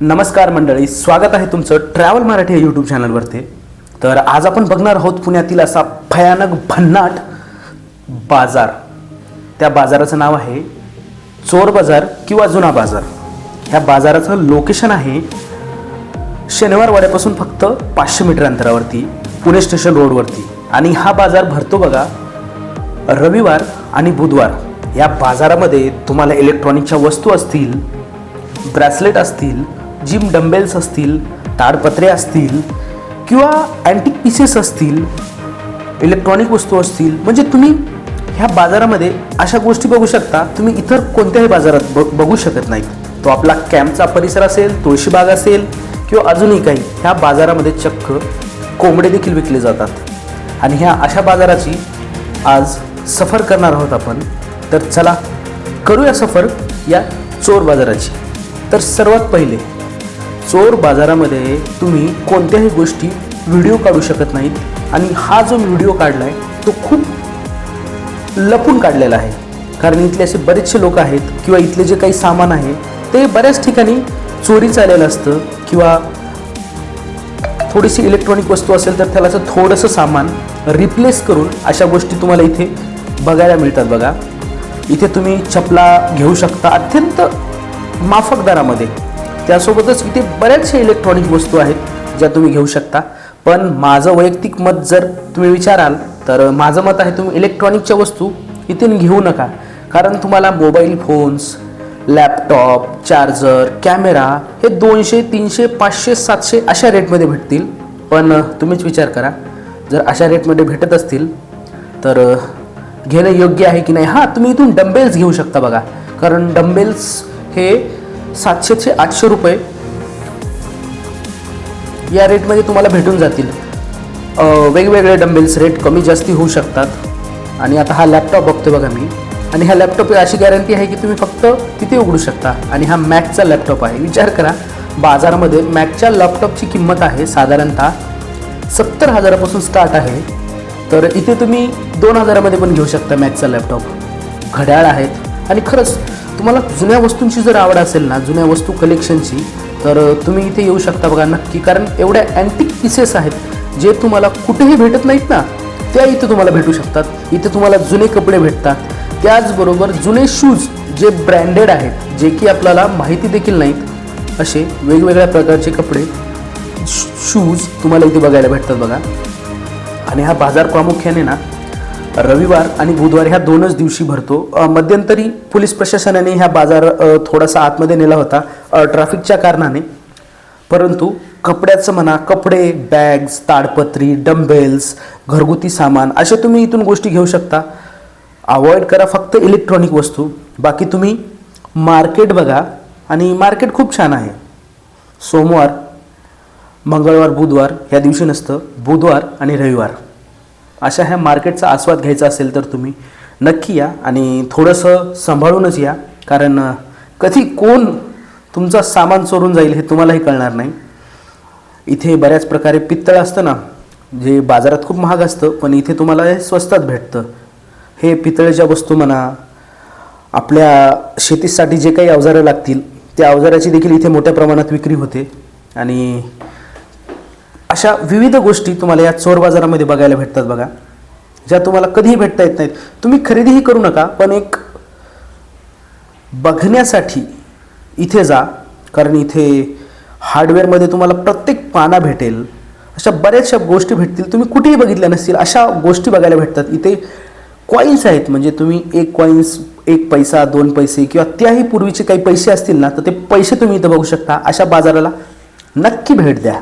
नमस्कार मंडळी स्वागत आहे तुमचं ट्रॅव्हल मराठी या यूट्यूब चॅनलवरती तर आज आपण बघणार आहोत पुण्यातील असा भयानक भन्नाट बाजार. त्या बाजाराचं नाव आहे चोर बाजार किंवा जुना बाजार. ह्या बाजाराचं लोकेशन आहे शनिवारवाड्यापासून फक्त पाचशे मीटर अंतरावरती पुणे स्टेशन रोडवरती आणि हा बाजार भरतो बघा रविवार आणि बुधवार. या बाजारामध्ये तुम्हाला इलेक्ट्रॉनिकच्या वस्तू असतील ब्रॅसलेट असतील जिम डंबेल्स असतील ताडपत्रे असतील किंवा अँटिक पीसेस असतील इलेक्ट्रॉनिक वस्तू असतील म्हणजे तुम्ही ह्या बाजारामध्ये अशा गोष्टी बघू शकता. तुम्ही इतर कोणत्याही बाजारात ब बघू शकत नाहीत तो आपला कॅम्पचा परिसर असेल तुळशीबाग असेल किंवा अजूनही काही ह्या बाजारामध्ये चक्क कोंबडे देखील विकले जातात. आणि ह्या अशा बाजाराची आज सफर करणार आहोत आपण. तर चला करूया सफर या चोर बाजाराची. तर सर्वात पहिले चोर बाजारामध्ये तुम्ही कोणत्याही गोष्टी व्हिडिओ काढू शकत नाहीत. आणि हा जो व्हिडिओ काढला आहे तो खूप लपून काढलेला आहे. कारण इथले असे बरेचसे लोक आहेत किंवा इथले जे काही सामान आहे ते बऱ्याच ठिकाणी चोरी चाललेलं असतं किंवा थोडीशी इलेक्ट्रॉनिक वस्तू असेल तर त्याला असं थोडंसं सामान रिप्लेस करून अशा गोष्टी तुम्हाला इथे बघायला मिळतात बघा. इथे तुम्ही चपला घेऊ शकता अत्यंत माफक दरामध्ये त्यासोबतच इथे बऱ्याचशा इलेक्ट्रॉनिक वस्तू आहेत ज्या तुम्ही घेऊ शकता. पण माझं वैयक्तिक मत जर तुम्ही विचाराल तर माझं मत आहे तुम्ही इलेक्ट्रॉनिकच्या वस्तू इथून घेऊ नका. कारण तुम्हाला mobile phones laptop charger camera हे दोनशे तीनशे पाचशे सातशे अशा रेटमध्ये भेटतील. पण तुम्हीच विचार करा. जर अशा रेटमध्ये भेटत असतील तर घेणं योग्य आहे की नाही? हां तुम्ही इथून डंबेल्स घेऊ शकता बघा. कारण डंबेल्स हे सातशे ते आठशे रुपये या रेटमध्ये तुम्हाला भेटून जातील. वेगवेगळे डंबेल्स रेट कमी जास्ती होऊ शकतात. आणि आता हा लॅपटॉप बघतो बघा मी. आणि ह्या लॅपटॉप अशी गॅरंटी आहे की तुम्ही फक्त तिथे उघडू शकता. आणि हा मॅकचा लॅपटॉप आहे. विचार करा बाजारामध्ये मॅकच्या लॅपटॉपची किंमत आहे साधारणतः सत्तर हजारापासून स्टार्ट आहे. तर इथे तुम्ही दोन हजारामध्ये पण घेऊ शकता मॅकचा लॅपटॉप घड्याळ आहेत. आणि खरंच तुम्हाला जुन्या वस्तूंची जर आवड असेल ना जुन्या वस्तू कलेक्शनची तर तुम्ही इथे येऊ शकता बघा नक्की. कारण एवढ्या अँटिक पीसेस आहेत जे तुम्हाला कुठेही भेटत नाहीत ना त्या इथे तुम्हाला भेटू शकतात. इथे तुम्हाला जुने कपडे भेटतात. त्याचबरोबर जुने शूज जे ब्रँडेड आहेत जे की आपल्याला माहिती देखील नाहीत असे वेगवेगळ्या प्रकारचे कपडे शूज तुम्हाला इथे बघायला भेटतात बघा. आणि हा बाजार प्रामुख्याने ना रविवार आणि बुधवार ह्या दोनच दिवशी भरतो. मध्यंतरी पोलीस प्रशासनाने ह्या बाजार थोडासा आतमध्ये नेला होता ट्रॅफिकच्या कारणाने. परंतु कपड्याचं म्हणा कपडे बॅग्स ताडपत्री डंबेल्स घरगुती सामान असे तुम्ही इथून गोष्टी घेऊ शकता. अवॉइड करा फक्त इलेक्ट्रॉनिक वस्तू. बाकी तुम्ही मार्केट बघा आणि मार्केट खूप छान आहे. सोमवार मंगळवार बुधवार ह्या दिवशी नसतं बुधवार आणि रविवार. अशा ह्या मार्केटचा आस्वाद घ्यायचा असेल तर तुम्ही नक्की या आणि थोडंसं सांभाळूनच या. कारण कधी कोण तुमचं सामान चोरून जाईल हे तुम्हालाही कळणार नाही. इथे बऱ्याच प्रकारे पित्तळ असतं ना जे बाजारात खूप महाग असतं पण इथे तुम्हाला हे स्वस्तात भेटतं. हे पितळेच्या वस्तू म्हणा आपल्या शेतीसाठी जे काही अवजारं लागतील त्या अवजाराची देखील इथे मोठ्या प्रमाणात विक्री होते. आणि अशा विविध गोष्टी तुम्हाला या चोर बाजारामध्ये बघायला भेटतात बघा ज्या तुम्हाला कधीही भेटता येत नाहीत. तुम्ही खरेदीही करू नका पण एक बघण्यासाठी इथे जा कारण इथे हार्डवेअरमध्ये तुम्हाला प्रत्येक पाना भेटेल. अशा बऱ्याचशा गोष्टी भेटतील. तुम्ही कुठेही बघितल्या नसतील अशा गोष्टी बघायला भेटतात. इथे कॉईन्स आहेत म्हणजे तुम्ही एक कॉईन्स एक पैसा दोन पैसे किंवा त्याही पूर्वीचे काही पैसे असतील ना तर ते पैसे तुम्ही इथं बघू शकता. अशा बाजाराला नक्की भेट द्या.